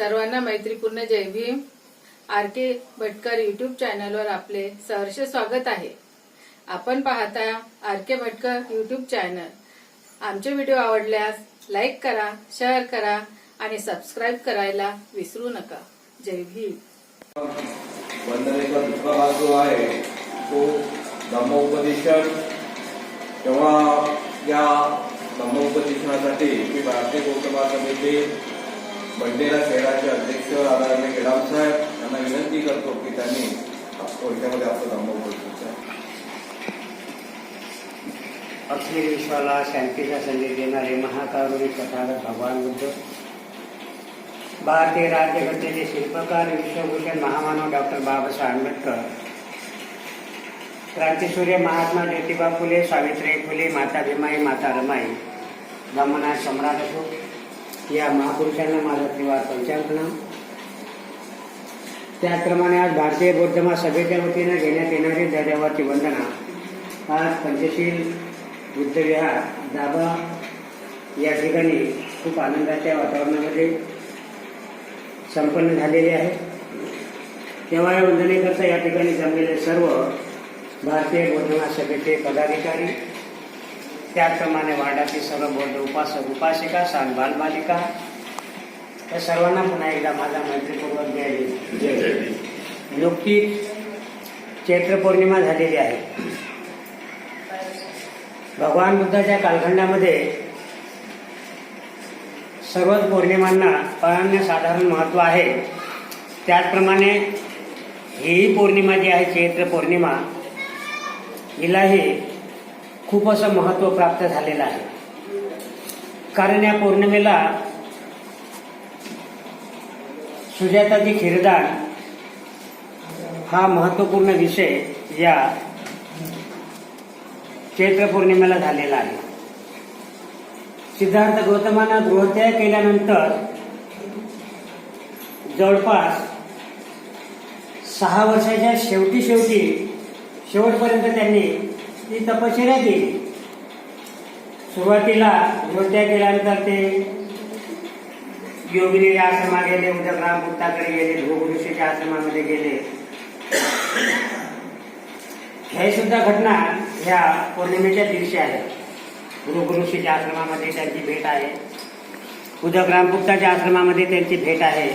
सर्वांना मैत्रीपूर्ण जय Bhim. R K Bhatkar YouTube चॅनलवर आपले सहर्ष स्वागत आहे. आपण पाहता R K Bhatkar YouTube channel आमचे व्हिडिओ आवडल्यास लाईक करा शेअर करा आणि सबस्क्राईब करायला विसरू नका. जय भीम. वंदनेचा दुसरा भाग जो आहे तो धम्मोपदेशन तेव्हा या धम्मोपदेशनासाठी मी भारतीय गौतमा समिती बंडेरा शहराचे अध्यक्ष आदरणीय गेडाम साहेब यांना विनंती करतो की त्यांनी थोडक्यामध्ये आपलं. अखिल विश्वाला शांतीचा संदेश देणारे महाकारुणिक तथागत भगवान बुद्ध. भारतीय राज्यघटनेचे शिल्पकार, विश्वभूषण महामानव डॉक्टर बाबासाहेब आंबेडकर. क्रांतीसूर्य महात्मा ज्योतिबा फुले सावित्रीबाई फुले, माता भीमाई, माता रमाई. ब्रह्मनाथ सम्राट असो या महापुरुषांना माझा त्रिवार प्रणाम त्याचप्रमाणे आज भारतीय बौद्ध महासभेच्या वतीनं घेण्यात येणारी दर्यावाची वंदना. आज पंचशील बुद्धविहार दाबा या ठिकाणी खूप आनंदाच्या वातावरणामध्ये संपन्न झालेले आहे. तेव्हा या वंदनेकरता या ठिकाणी जमलेले सर्व भारतीय बौद्ध महासभेचे पदाधिकारी त्याचप्रमाणे वार्डातील सर्व बौद्ध उपासक उपासिका सांग बालबालिका या सर्वांना पुन्हा एकदा माझा मैत्रीपूर्वक भीम. नुकतीच चैत्र पौर्णिमा झालेली आहे. भगवान बुद्धाच्या कालखंडामध्ये सर्वच पौर्णिमांना अनन्यसाधारण महत्त्व आहे. त्याचप्रमाणे ही पौर्णिमा जी आहे चैत्र पौर्णिमा हिलाही खूप असं महत्त्व प्राप्त झालेलं आहे. कारण या पौर्णिमेला सुजाताची खिरदान हा महत्त्वपूर्ण विषय या चैत्र पौर्णिमेला झालेला आहे. सिद्धार्थ गौतमांना गृहत्याग केल्यानंतर जवळपास सहा वर्षाच्या शेवटी शेवटी शेवटपर्यंत त्यांनी ती तपश्चर्या केली. सुरुवातीला गृहत्याग केल्यानंतर ते योगिनीच्या आश्रमात गेले उद्या गुप्ताकडे गेले ऋषीच्या आश्रमामध्ये गेले. हे सुद्धा घटना ह्या पौर्णिमेच्या दिवशी आहे. गुरुगुरुशीच्या आश्रमामध्ये त्यांची भेट आहे. उदक गुप्ताच्या आश्रमामध्ये त्यांची भेट आहे.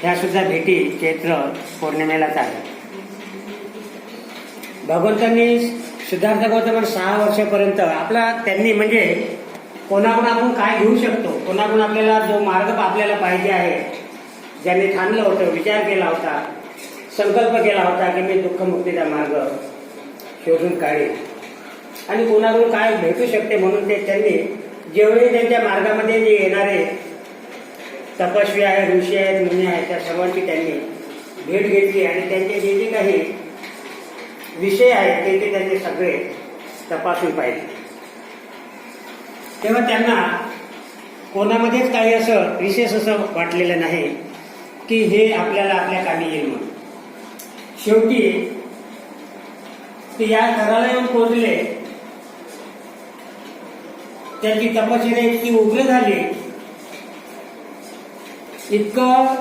ह्या सुद्धा भेटी चैत्र पौर्णिमेलाच आहे. भगवंतांनी सिद्धार्थ गौतम सहा वर्षापर्यंत आपला त्यांनी म्हणजे कोणाकडून आपण काय घेऊ शकतो? कोणाकडून आपल्याला जो मार्ग आपल्याला पाहिजे आहे ज्यांनी ठाणलं होतं विचार केला होता संकल्प केला होता की मी दुःखमुक्तीचा मार्ग शोधून काढेल आणि कोणाकडून काय भेटू शकते म्हणून ते त्यांनी जेवढे त्यांच्या मार्गामध्ये जे येणारे तपस्वी आहे ऋषी आहेत मुनी आहेत त्या सर्वांची त्यांनी भेट घेतली. आणि त्यांचे जे जे काही विषय आहेत ते ते त्यांनी सगळे तपासून पाहिजे. तेव्हा त्यांना कोणामध्येच काही असं विशेष असं वाटलेलं नाही की हे आपल्याला आपल्या कामी येईल म्हणून. शेवटी ते या घराला येऊन पोहोचले. त्यांची तपश्चर्या इतकी उग्र झाली. इतकं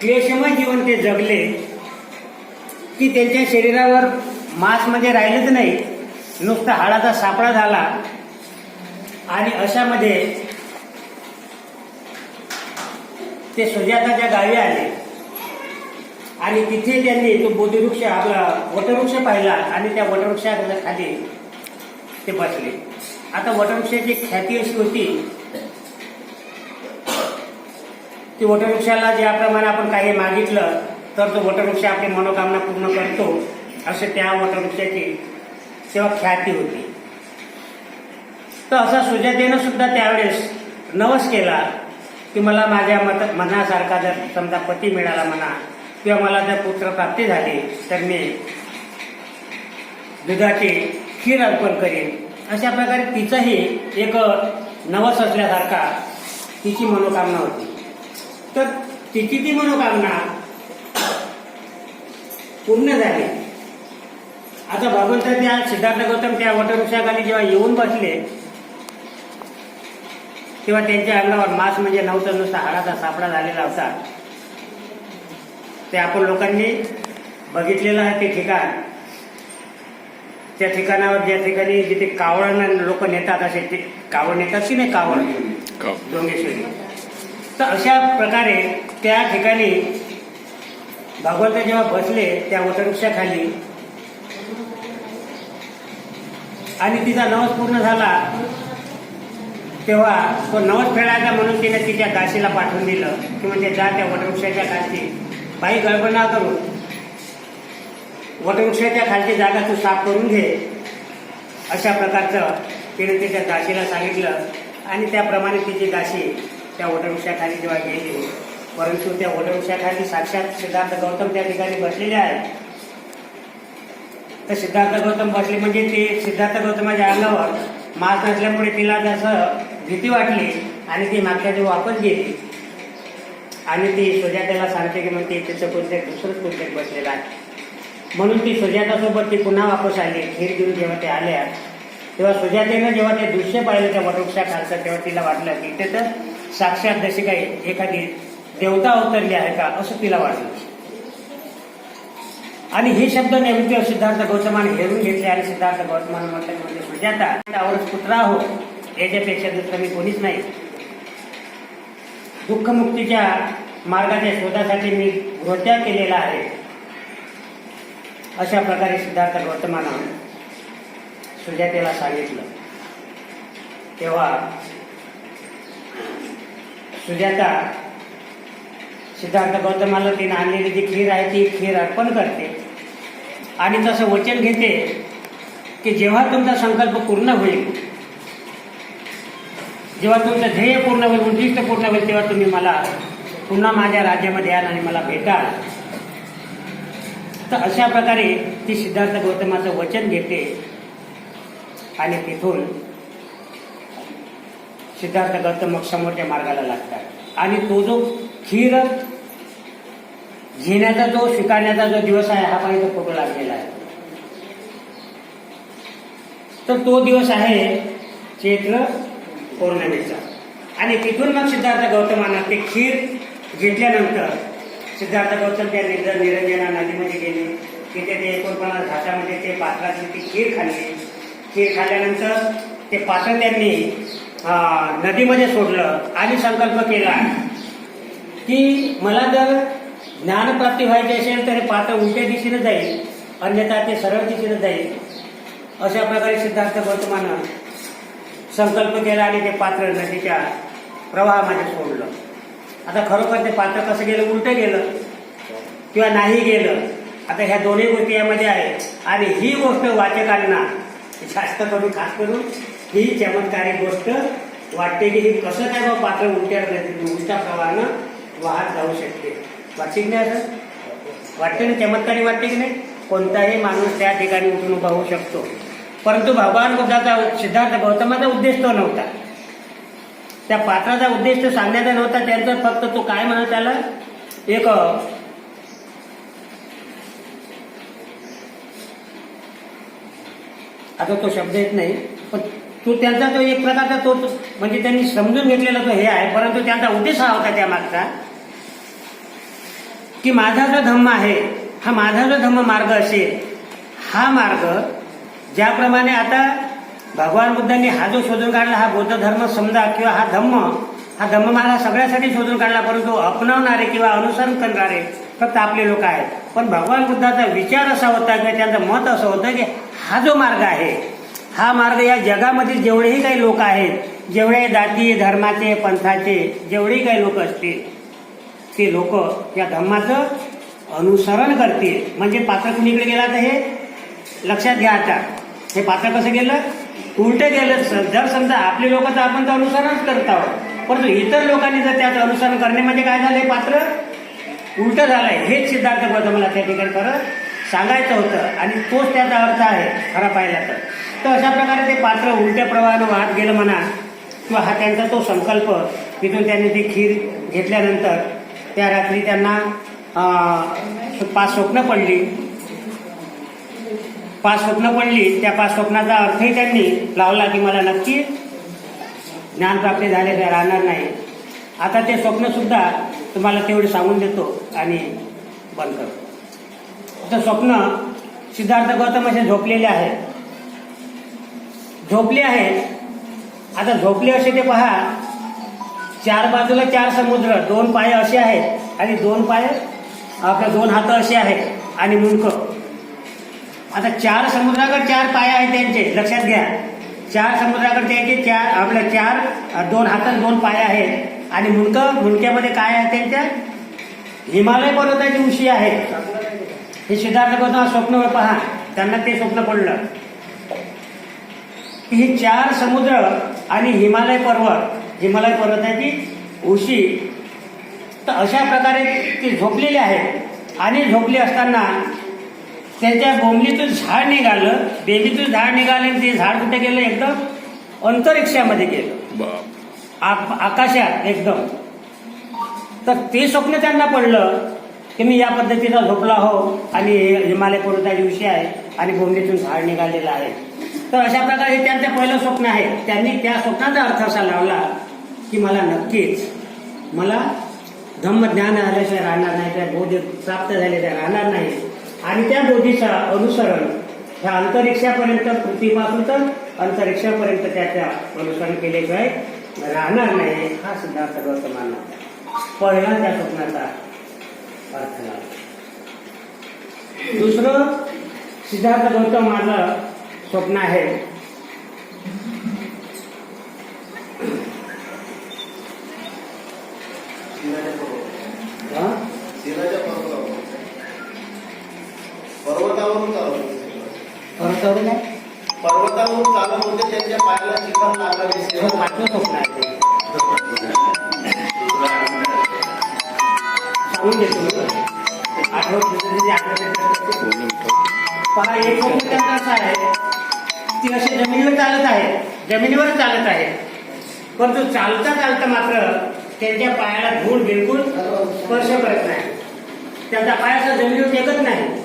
क्लेशमय जीवन ते जगले. की त्यांच्या शरीरावर मांस म्हणजे राहिलंच नाही. नुसता हाडाचा सापळा झाला. आणि अशामध्ये ते सुजाताच्या गावी आले. आणि तिथे त्यांनी तो बोधवृक्ष आपला वटवृक्ष पाहिला आणि त्या वटवृक्षाच्या खाली ते बसले. आता वटवृक्षाची ख्याती अशी होती की वटवृक्षाला ज्याप्रमाणे आपण काही मागितलं तर तो वटवृक्ष आपली मनोकामना पूर्ण करतो असे त्या वटवृक्षाची सेवा ख्याती होती. तर असा सुजातेनं सुद्धा त्यावेळेस नवस केला की मला माझ्या मत मनासारखा जर समजा पती मिळाला म्हणा किंवा मला जर पुत्र प्राप्ती झाली तर मी दुधाची खीर अर्पण करेन. अशा प्रकारे तिचंही एक नवस असल्यासारखा तिची मनोकामना होती. तर तिची ती मनोकामना पूर्ण झाली. आता भगवंत त्या सिद्धार्थ गौतम त्या वटवृक्षाखाली जेव्हा येऊन बसले तेव्हा त्यांच्या अंगावर मांस म्हणजे नव्हतं नुसता हाडाचा सापडा झालेला होता. ते आपण लोकांनी बघितलेलं आहे ते ठिकाण. त्या ठिकाणावर ज्या ठिकाणी जिथे कावळांना लोक नेतात असे ते कावळ नेतात की नाही कावळ. डोंगेश्वरी. तर अशा प्रकारे त्या ठिकाणी भगवंत जेव्हा बसले त्या वटवृक्षाखाली. आणि तिचा नवस पूर्ण झाला तेव्हा तो नवस फेडायचा म्हणून तिने तिच्या दासीला पाठवून दिलं. की म्हणजे जा त्या वटवृक्षाच्या खालची बाई गडबड ना वटवृक्षाच्या खालची जागा तू साफ करून घे. अशा प्रकारचं तिने तिच्या दाशीला सांगितलं. आणि त्याप्रमाणे तिची दाशी त्या वटवृक्षाखाली जेव्हा गेली परंतु त्या वटवृक्षाखाली साक्षात सिद्धार्थ गौतम त्या ठिकाणी बसलेले आहेत. तर सिद्धार्थ गौतम बसले म्हणजे ते सिद्धार्थ गौतमाच्या अंगावर मास नसल्यामुळे तिला जसं भीती वाटली आणि ती मागच्या दिवशी वापस गेली. आणि ती सुजाताला सांगते की मग ते तिचं कोणत्या दुसरंच कोणत्या बसलेलं आहे. म्हणून ती सुजातासोबत ती पुन्हा वापस आली. खीर घेऊन जेव्हा ते आल्या तेव्हा सुजातेनं जेव्हा ते दृश्य पाहिलं त्या वटवृक्षाखालचं तेव्हा तिला वाटलं की ते तर साक्षात जशी काही एखादी देवता अवतरली आहे का असं तिला वाटलं. आणि हे शब्द नेमके सिद्धार्थ गौतमाने हेरून घेतले आणि सिद्धार्थ गौतमाने म्हटले म्हणजे सुजाता त्यावरच पुत्रा हो याच्यापेक्षा दुसरं मी कोणीच नाही. दुःखमुक्तीच्या मार्गाच्या शोधासाठी मी गृहत्याग केलेला आहे. अशा प्रकारे सिद्धार्थ गौतमानं सुजातेला सांगितलं. तेव्हा सुजाता सिद्धार्थ गौतमाला तिने आणलेली जी खीर आहे ती खीर अर्पण करते. आणि तसं वचन घेते की जेव्हा तुमचा संकल्प पूर्ण होईल जेव्हा तुमचं ध्येय पूर्ण होईल उद्दिष्ट पूर्ण होईल तेव्हा तुम्ही मला पुन्हा माझ्या राज्यामध्ये याल आणि मला भेटाल. तर अशा प्रकारे ती सिद्धार्थ गौतमाचं वचन घेते आणि तिथून सिद्धार्थ गौतम मग समोरच्या मार्गाला लागतात. आणि तो जो खीर घेण्याचा जो स्वीकारण्याचा जो दिवस आहे हा पाहिजे फोटो लागलेला आहे. तर तो दिवस आहे चैत्र पौर्णिमेचा. आणि तिथून मग सिद्धार्थ गौतमानं ते खीर घेतल्यानंतर सिद्धार्थ गौतम त्या निर्ज निरंजना नदीमध्ये गेले. तिथे ते एकोणपन्नास घाटामध्ये ते पात्राची ती खीर खाल्ली. खीर खाल्ल्यानंतर ते पात्र त्यांनी नदीमध्ये सोडलं आणि संकल्प केला की मला जर ज्ञानप्राप्ती व्हायची असेल तर हे पात्र उलट्या दिशेने जाईल अन्यथा ते सरळ दिशेने जाईल. अशा प्रकारे सिद्धार्थ गौतमानं संकल्प केला आणि ते पात्र नदीच्या प्रवाहामध्ये सोडलं. आता खरोखर ते पात्र कसं गेलं? उलटं गेलं. किंवा नाही गेलं. आता ह्या दोन्ही गोष्टी यामध्ये आहेत. आणि ही गोष्ट वाचकांना जास्त करून खास करून ही चमत्कारिक गोष्ट वाटते की हे कसं काय बा पात्र उलट्या उलट्या प्रवाहानं वाहत जाऊ शकते? वाटते की नाही असं? वाटते ना चमत्कारी वाटते की नाही? कोणताही माणूस त्या ठिकाणी उठून उभा होऊ शकतो. परंतु भगवान बुद्धाचा सिद्धार्थ गौतमाचा उद्देश तो नव्हता. त्या पात्राचा उद्देश तो सांगण्याचा नव्हता त्यांचा फक्त तो काय म्हणत त्याला एक आता तो शब्द येत नाही पण तो त्यांचा तो एक प्रकारचा तो तो- म्हणजे त्यांनी समजून घेतलेला तो हे आहे परंतु त्यांचा उद्देश हा होता त्या मागचा की माझा जो धम्म आहे हा माझा जो धम्म मार्ग असेल हा मार्ग ज्याप्रमाणे आता भगवान बुद्धांनी हा जो शोधून काढला हा बौद्ध धर्म समजा किंवा हा धम्म हा धम्म मार्ग सगळ्यासाठी शोधून काढला परंतु अपनावणारे किंवा अनुसरण करणारे फक्त आपले लोक आहेत. पण भगवान बुद्धाचा विचार असा होता किंवा त्यांचं मत असं होतं की हा जो मार्ग आहे हा मार्ग या जगामधील जेवढेही काही लोक आहेत जेवढे जाती धर्माचे पंथाचे जेवढेही काही लोक असतील ते लोक या धम्माचं अनुसरण करतील. म्हणजे पात्र कुणीकडे गेला तर हे लक्षात घ्या आता. हे पात्र कसं गेलं? उलट गेलं. जर समजा आपले लोक तर आपण तर अनुसरणच करत आहोत. परंतु इतर लोकांनी जर त्याचं अनुसरण करणे म्हणजे काय झालं हे पात्र? उलट झालंय. हेच सिद्धार्थ गौतमाला त्या ठिकाणी खरं सांगायचं होतं. आणि तोच त्याचा अर्थ आहे खरा पाहिला तर. तर अशा प्रकारे ते पात्र उलट्या प्रवाहानं वाहत गेलं म्हणा किंवा हा त्यांचा तो संकल्प तिथून त्यांनी ती खीर घेतल्यानंतर त्या रात्री त्यांना पाच स्वप्न पडली. पाच स्वप्न पडली. त्या पाच स्वप्नाचा अर्थही त्यांनी लावला की मला नक्की ज्ञानप्राप्ती झाल्याशिवाय राहणार नाही. आता ते स्वप्न सुद्धा तुम्हाला तेवढे सांगून देतो आणि बंद करतो. तर स्वप्न सिद्धार्थ गौतम असे झोपलेले आहेत झोपले आहेत. आता झोपले असे ते पहा. चार बाजूला चार समुद्र दोन पाय असे आहेत आणि दोन पाय आपल्या दोन हात असे आहेत आणि मुंडक. आता चार समुद्राकडे चार पाय आहेत त्यांचे लक्षात घ्या. चार समुद्राकडे त्यांचे चार आपल्या चार दोन हातात दोन पाय आहेत. आणि मुंडक मुंडक्यामध्ये काय आहे त्यांच्या? हिमालय पर्वताची उशी आहे. हे सिद्धार्थ गौतम स्वप्न पहा. त्यांना ते स्वप्न पडलं. की ही चार समुद्र आणि हिमालय पर्वत हिमालय पर्वताची उशी. तर अशा प्रकारे ते झोपलेले आहेत आणि झोपले असताना त्यांच्या बोंबलीतून झाड निघालं. बेबीतून झाड निघालं आणि ते झाड कुठे गेलं? एकदम अंतरिक्षामध्ये गेलं. आकाशात एकदम. तर ते स्वप्न त्यांना पडलं की मी या पद्धतीचा झोपला हो आणि हे हिमालय पर्वताची विषय आहे आणि बोंबलीतून झाड निघालेलं आहे. तर अशा प्रकारे हे त्यांचं पहिलं स्वप्न आहे. त्यांनी त्या स्वप्नाचा अर्थ असा लावला की मला नक्कीच मला धम्मज्ञान आल्याशिवाय राहणार नाही त्या बोधी प्राप्त झालेल्या राहणार नाही. आणि त्या बोधीचा अनुसरण ह्या अंतरिक्षापर्यंत पृथ्वीपासून तर अंतरिक्षापर्यंत त्याच्या अनुसरण केल्याशिवाय राहणार नाही हा सिद्धार्थ गौतमांना पहिला त्या स्वप्नाचा अर्थ दुसरं सिद्धार्थ गौतम माझं स्वप्न आहे हा? पर्वतावरून चालत होते. द्या. पर्वतावरून चालत होते त्यांच्या पायाला शिखर लागलं हे ते. सांगून पहा एक त्यांचं असं आहे ती अशी जमिनीवर चालत आहे जमिनीवर चालत आहे परंतु चालता चालता मात्र त्यांच्या पायाला धूळ बिलकुल स्पर्श करत नाही त्यांचा पाय असा जमिनीवर टेकत नाही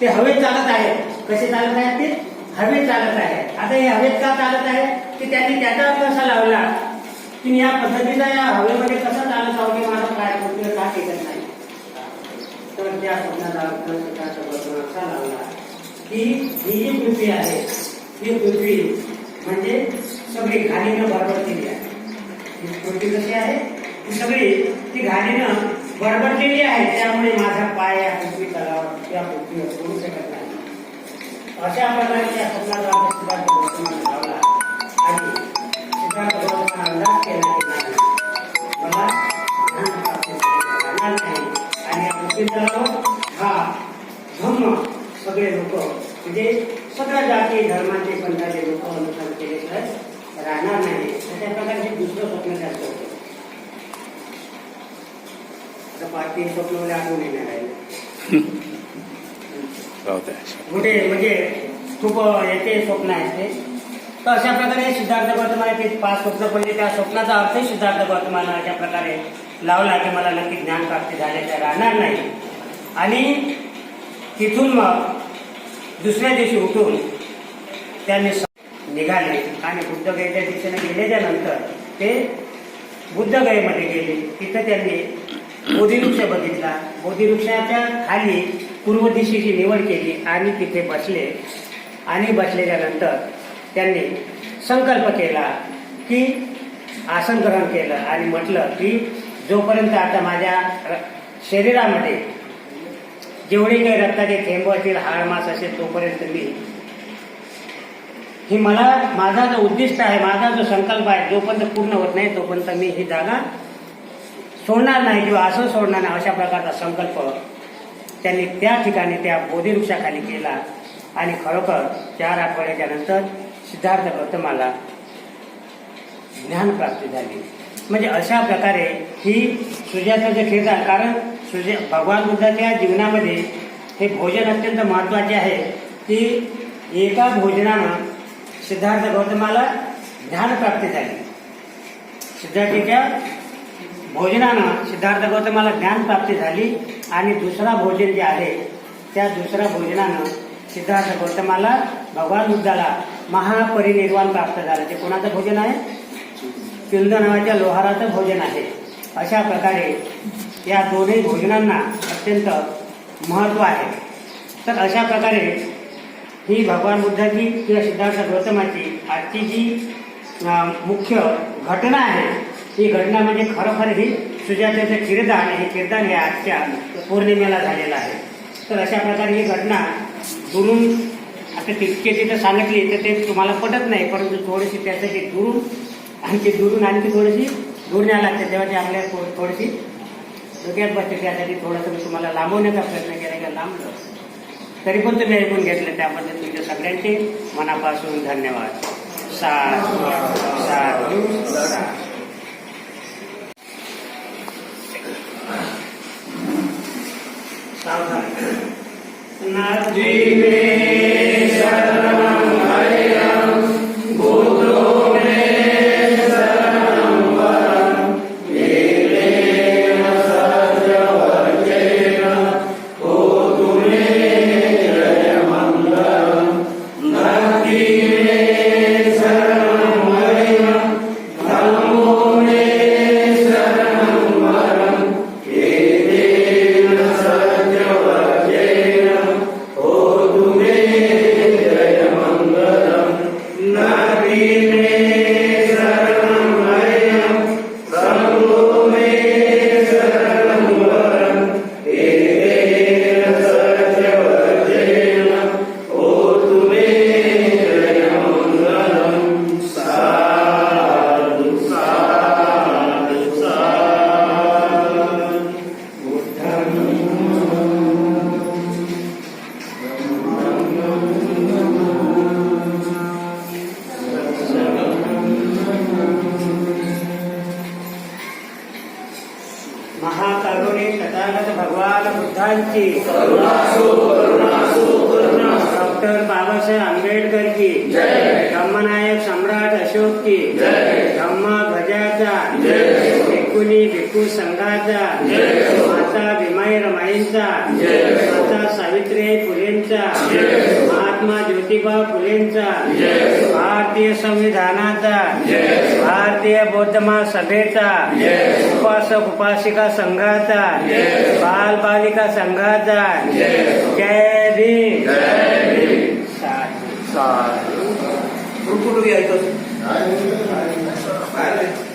ते हवेत चालत आहेत कसे चालत आहेत ते? चालत आहेत आता हे हवेत का चालत आहे? की त्यांनी त्याचा असा लावला की या पद्धतीचा या हवेमध्ये कसा चालत आहो की माझा पाय पृथ्वीवर का टेकत नाही? तर त्या असा लावला की ही जी पृथ्वी आहे, ही पृथ्वी म्हणजे सगळी घाणीनं भरभरलेली आहे. ही पृथ्वी कशी आहे? ही सगळी ती घाणीनं भरभरलेली आहे त्यामुळे माझा पाय या पृथ्वी तलावर या पृथ्वीवर सोडू शकत नाही. अशा प्रकारच्या त्या स्वप्नाचा अर्थ सिद्धार्थ लावला आणि सिद्धार्थ गौतमाने अंदाज केला की नाही. मला ज्ञान प्राप्ती झालेलं नाही. आणि या पृथ्वी तलावर हा धम्म सगळे लोक म्हणजे सगळ्या जाती धर्माचे पंथाचे लोक अनुसरण तर राहणार नाही. अशा प्रकारचे दुसरं स्वप्न त्याचं होतं. आठवून येणार आहे म्हणजे खूप याचे स्वप्न आहेत ते. तर अशा प्रकारे सिद्धार्थ ते पाच स्वप्न पडले. त्या स्वप्नाचा अर्थही सिद्धार्थ गौतमाला अशा प्रकारे लावला की मला नक्की ज्ञान प्राप्ती झाल्याशिवाय राहणार नाही. आणि तिथून मग दुसऱ्या दिवशी उठून त्यांनी निघाले. आणि बुद्धगयेच्या दिशेने गेल्याच्यानंतर ते बुद्धगयेमध्ये गेले. तिथं त्यांनी बोधिवृक्ष बघितला. बोधिवृक्षाच्या खाली पूर्व दिशेची निवड केली आणि तिथे बसले. आणि बसल्याच्या नंतर त्यांनी संकल्प केला की आसन ग्रहण केलं आणि म्हटलं की जोपर्यंत आता माझ्या र- शरीरामध्ये जेवढे काही रक्ताचे थेंब असतील हाड मास असेल तोपर्यंत मी ही मला माझा जो उद्दिष्ट आहे माझा जो संकल्प आहे जोपर्यंत पूर्ण होत नाही तोपर्यंत मी ही जागा सोडणार नाही किंवा असं सोडणार नाही अशा प्रकारचा संकल्प त्यांनी त्या ठिकाणी त्या बोधिवृक्षाखाली केला. आणि खरोखर चार आठवड्याच्या नंतर सिद्धार्थ गौतमाला ज्ञानप्राप्ती झाली. म्हणजे अशा प्रकारे ही सूर्याचं जे कारण सूर्य भगवान बुद्धाच्या जीवनामध्ये हे भोजन अत्यंत महत्त्वाचे आहे. की एका भोजनानं सिद्धार्थ गौतमाला ज्ञानप्राप्ती झाली. सिद्धार्थीच्या भोजनानं सिद्धार्थ गौतमाला ज्ञान प्राप्ती झाली आणि दुसरा भोजन जे आहे त्या दुसऱ्या भोजनानं सिद्धार्थ गौतमाला भगवान बुद्धाला महापरिनिर्वाण प्राप्त झालं. ते कोणाचं भोजन आहे? चुंद नावाच्या लोहाराचं भोजन आहे. अशा प्रकारे या दोन्ही भोजनांना अत्यंत महत्त्व आहे. तर अशा प्रकारे ही भगवान बुद्धाची किंवा सिद्धार्थ गौतमाची आजची जी मुख्य घटना आहे ही घटना म्हणजे खरोखर ही सुजातेचं किरदान हे किरदान हे आजच्या पौर्णिमेला झालेलं आहे. तर अशा प्रकारे ही घटना दुरून आता तितके तिथं सांगितली तर ते तुम्हाला पटत नाही परंतु थोडीशी त्यासाठी दुरून आणखी दुरून आणखी थोडीशी दूर न्यायला लागते. तेव्हा ते आपल्याला थोडीशी डोक्यात बसते. त्यासाठी थोडंसं मी तुम्हाला लांबवण्याचा प्रयत्न केला की लांबलं. तरी पण तुम्ही ऐकून घेतलं त्याबद्दल तुमच्या सगळ्यांचे मनापासून धन्यवाद. साधू साधू साधू सावधान धम्म ध्वजाचा भिक्खुनी भिक्खू संघाचा. माता भीमाई रमाईंचा. माता सावित्रीबाई फुलेंचा. महात्मा ज्योतिबा फुलेंचा. भारतीय संविधानाचा. भारतीय बौद्ध महासभेचा. उपासक उपासिका संघाचा. बाल बालिका संघाचा. जय. भीम. साधू. कुठं कुठं Amen. Amen.